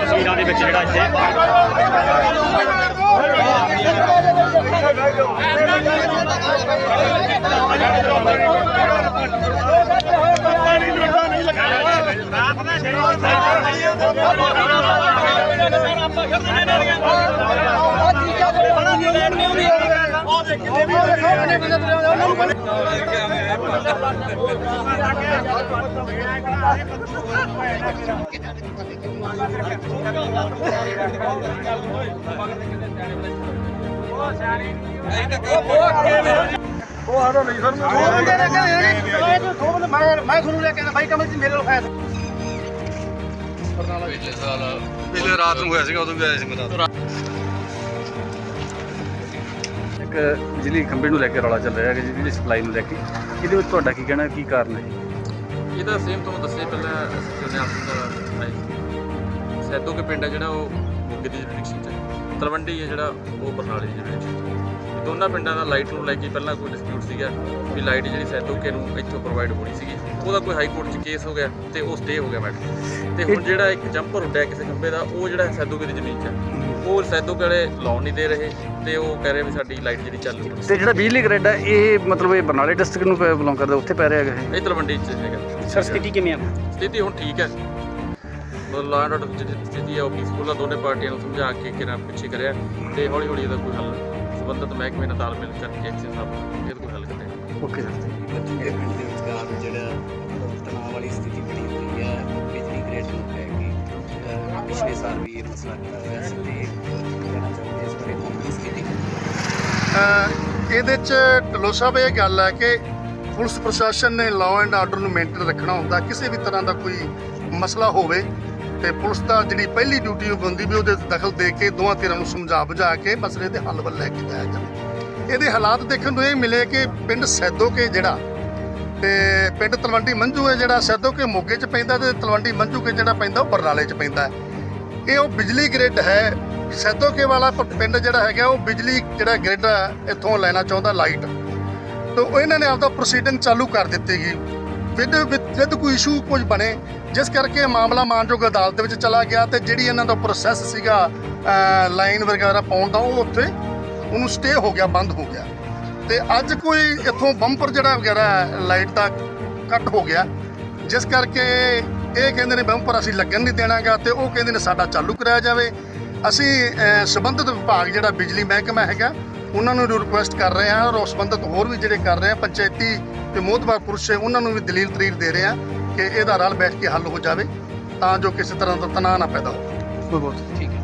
ਤਸਵੀਰਾਂ ਦੇ ਵਿੱਚ ਜਿਹੜਾ ਇੱਥੇ। ਮੈਂ ਤੁਹਾਨੂੰ ਲੈ ਕੇ ਆਇਆ ਬਾਈ ਕਮਲ ਜੀ ਮੇਰੇ ਨਾਲ ਫਾਇਦਾ ਪਿਛਲੇ ਸਾਲ, ਪਿਛਲੇ ਰਾਤ ਨੂੰ ਹੋਇਆ ਸੀਗਾ, ਉਦੋਂ ਵੀ ਆਇਆ ਸੀ ਮੈਂ ਰਾਤ ਇੱਕ ਬਿਜਲੀ ਖੰਭੇ ਨੂੰ ਲੈ ਕੇ ਰੌਲਾ ਚੱਲ ਰਿਹਾ ਹੈ ਬਿਜਲੀ ਸਪਲਾਈ ਨੂੰ ਲੈ ਕੇ। ਇਹਦੇ ਵਿੱਚ ਤੁਹਾਡਾ ਕੀ ਕਹਿਣਾ ਕੀ ਕਾਰਨ ਹੈ? ਜੀ? ਇਹਦਾ ਸੇਮ ਤੁਹਾਨੂੰ ਦੱਸਿਆ ਪਹਿਲਾਂ ਜੁਨਿਆਰ ਸਿੰਘ ਦਾ ਆਈ ਸੀ। ਸੈਦੋ ਕੇ ਪਿੰਡ ਹੈ ਜਿਹੜਾ ਉਹ ਮੋਗੇ ਦੀ ਜੁਰਿਡਿਕਸ਼ਨ ਚ ਹੈ ਤਲਵੰਡੀ ਹੈ ਜਿਹੜਾ ਉਹ ਬਰਨਾਲੇ ਦੀ ਜੁਰਿਡਿਕਸ਼ਨ ਚ ਹੈ। ਇਹ ਦੋਨਾਂ ਪਿੰਡਾਂ ਦਾ ਲਾਈਟ ਨੂੰ ਲੈ ਕੇ ਪਹਿਲਾਂ ਕੋਈ ਡਿਸਪਿਊਟ ਸੀਗਾ ਵੀ ਲਾਈਟ ਜਿਹੜੀ ਸੈਦੋ ਕੇ ਨੂੰ ਇੱਥੋਂ ਪ੍ਰੋਵਾਈਡ ਹੋਣੀ ਸੀਗੀ। ਉਹਦਾ ਕੋਈ ਹਾਈ ਕੋਰਟ 'ਚ ਕੇਸ ਹੋ ਗਿਆ ਤੇ ਉਹ ਸਟੇ ਹੋ ਗਿਆ ਮੈਟਰ ਤੇ ਹੁਣ ਜਿਹੜਾ ਇੱਕ ਜੰਪਰ ਉੱਡਿਆ ਕਿਸੇ ਖੰਭੇ ਦਾ ਉਹ ਜਿਹੜਾ ਸੈਦੋ ਕੇ ਦੀ ਜ਼ਮੀਨ 'ਚ ਹੈ ਉਹ ਸੈਦੋ ਵਾਲੇ ਲਾਉਣ ਨਹੀਂ ਦੇ ਰਹੇ ਤੇ ਉਹ ਕਹਿ ਰਹੇ ਵੀ ਸਾਡੀ ਲਾਈਟ ਜਿਹੜੀ ਚਾਲੂ ਤੇ ਜਿਹੜਾ ਬਿਜਲੀ ਗ੍ਰਿਡ ਹੈ ਇਹ ਮਤਲਬ ਇਹ ਬਰਨਾਲੇ ਡਿਸਟ੍ਰਿਕਟ ਨੂੰ ਬਿਲੋਂਗ ਕਰਦਾ ਉੱਥੇ ਪੈ ਰਿਹਾ ਹੈਗਾ ਇਹ? ਇਹ ਤਲਵੰਡੀ 'ਚ ਹੈਗਾ। ਸਰ ਸਥਿਤੀ ਕਿਵੇਂ ਆ? ਸਥਿਤੀ ਹੁਣ ਠੀਕ ਹੈ। ਐਂਡ ਆਰਡਰ ਜਿਹੜੀ ਸਥਿਤੀ ਹੈ ਉਹ ਪੀਸਫੁਲ ਆ ਦੋਨੇ ਪਾਰਟੀਆਂ ਨੂੰ ਸਮਝਾ ਕੇ ਕਿਰਾਂ ਪਿੱਛੇ ਕਰਿਆ ਤੇ ਹੌਲੀ ਹੌਲੀ ਇਹਦਾ ਕੋਈ ਹੱਲ ਸੰਬੰਧਿਤ ਮਹਿਕਮੇ ਨਾਲ ਤਾਲਮੇਲ ਕਰਕੇ ਐਕਸ਼ਨ ਸਾਹਿਬ ਇਹਦਾ ਕੋਈ ਹੱਲ ਕੱਢੇ ਓਕੇ ਸਰ। ਬਠਿੰਡੇ ਪਿੰਡ ਦੇ ਵਿਚਕਾਰ ਜਿਹੜਾ ਤਣਾਅ ਵਾਲੀ ਸਥਿਤੀ ਬਣੀ ਪਿਛਲੇ ਸਾਲ ਵੀ ਇਹ ਮਸਲਾ ਖੜਾ ਹੋਇਆ ਸੀ ਤੇ ਕਹਿਣਾ ਚਾਹੁੰਦੇ ਇਸ ਬਾਰੇ ਹੁਣ ਦੀ ਅਹ ਇਹਦੇ ਚ ਢਿੱਲੋਂ ਸਾਹਿਬ ਇਹ ਗੱਲ ਹੈ ਕਿ ਪੁਲਿਸ ਪ੍ਰਸ਼ਾਸਨ ਨੇ ਲਾਅ ਐਂਡ ਆਰਡਰ ਨੂੰ ਮੇਨਟੇਨ ਰੱਖਣਾ ਹੁੰਦਾ, ਕਿਸੇ ਵੀ ਤਰ੍ਹਾਂ ਦਾ ਕੋਈ ਮਸਲਾ ਹੋਵੇ ਤੇ ਪੁਲਿਸ ਦਾ ਜਿਹੜੀ ਪਹਿਲੀ ਡਿਊਟੀ ਉਹ ਬੰਦੀ ਵੀ ਉਹਦੇ ਦਖਲ ਦੇ ਕੇ ਦੋਵਾਂ ਧਿਰਾਂ ਨੂੰ ਸਮਝਾ ਬੁਝਾ ਕੇ ਮਸਲੇ ਦੇ ਹੱਲ ਵੱਲ ਲੈ ਕੇ ਜਾਇਆ ਜਾਵੇ। ਇਹਦੇ ਹਾਲਾਤ ਦੇਖਣ ਨੂੰ ਇਹ ਮਿਲੇ ਕਿ ਪਿੰਡ ਸੈਦੋ ਕੇ ਜਿਹੜਾ ਤੇ ਪਿੰਡ ਤਲਵੰਡੀ ਮੰਝੂ ਹੈ ਜਿਹੜਾ ਸੈਦੋ ਕੇ ਮੋਗੇ 'ਚ ਪੈਂਦਾ ਤੇ ਤਲਵੰਡੀ ਮੰਝੂ ਕੇ ਜਿਹੜਾ ਪੈਂਦਾ ਉਹ ਬਰਨਾਲੇ 'ਚ ਪੈਂਦਾ ਹੈ। ਇਹ ਉਹ ਬਿਜਲੀ ਗ੍ਰਿਡ ਹੈ। ਸੈਦੋਕੇ ਵਾਲਾ ਪਿੰਡ ਜਿਹੜਾ ਹੈਗਾ, ਉਹ ਬਿਜਲੀ ਜਿਹੜਾ ਗ੍ਰਿਡ ਹੈ ਇੱਥੋਂ ਲੈਣਾ ਚਾਹੁੰਦਾ ਲਾਈਟ ਤਾਂ ਇਹਨਾਂ ਨੇ ਆਪਦਾ ਪ੍ਰੋਸੀਡਿੰਗ ਚਾਲੂ ਕਰ ਦਿੱਤੀ ਗਈ ਵਿਦ ਵਿਦ ਕੋਈ ਇਸ਼ੂ ਕੁਝ ਬਣੇ, ਜਿਸ ਕਰਕੇ ਮਾਮਲਾ ਮਾਨਯੋਗ ਅਦਾਲਤ ਦੇ ਵਿੱਚ ਚਲਾ ਗਿਆ ਤੇ ਜਿਹੜੀ ਇਹਨਾਂ ਦਾ ਪ੍ਰੋਸੈਸ ਸੀਗਾ ਲਾਈਨ ਵਗੈਰਾ ਪਾਉਣ ਦਾ, ਉਹ ਉੱਥੇ ਉਹਨੂੰ ਸਟੇ ਹੋ ਗਿਆ, ਬੰਦ ਹੋ ਗਿਆ। ਤੇ ਅੱਜ ਕੋਈ ਇੱਥੋਂ ਬੰਪਰ ਜਿਹੜਾ ਵਗੈਰਾ ਲਾਈਟ ਦਾ ਕੱਟ ਹੋ ਗਿਆ। ਜਿਸ ਕਰਕੇ ਇਹ ਕਹਿੰਦੇ ਨੇ ਬੰਪਰ ਅਸੀਂ ਲੱਗਣ ਨਹੀਂ ਦੇਣਾਗਾ ਤੇ ਉਹ ਕਹਿੰਦੇ ਨੇ ਸਾਡਾ ਚਾਲੂ ਕਰਾਇਆ ਜਾਵੇ। ਅਸੀਂ ਅਹ, ਸੰਬੰਧਿਤ ਵਿਭਾਗ ਜਿਹੜਾ ਬਿਜਲੀ ਮਹਿਕਮਾ ਹੈਗਾ ਉਹਨਾਂ ਨੂੰ ਰਿਕੁਐਸਟ ਕਰ ਰਹੇ ਹਾਂ ਔਰ ਸੰਬੰਧਿਤ ਹੋਰ ਵੀ ਜਿਹੜੇ ਕਰ ਰਹੇ ਆ ਪੰਚਾਇਤੀ ਤੇ ਮੋਹਤਬਾਰ ਪੁਰਸ਼ ਉਹਨਾਂ ਨੂੰ ਵੀ ਦਲੀਲ ਤਰੀਰ ਦੇ ਰਹੇ ਆ ਕਿ ਇਹਦਾ ਰਲ ਬੈਠ ਕੇ ਹੱਲ ਹੋ ਜਾਵੇ ਤਾਂ ਜੋ ਕਿਸੇ ਤਰ੍ਹਾਂ ਦਾ ਤਣਾਅ ਨਾ ਪੈਦਾ ਹੋਵੇ। ਬਹੁਤ ਬਹੁਤ ਠੀਕ ਹੈ।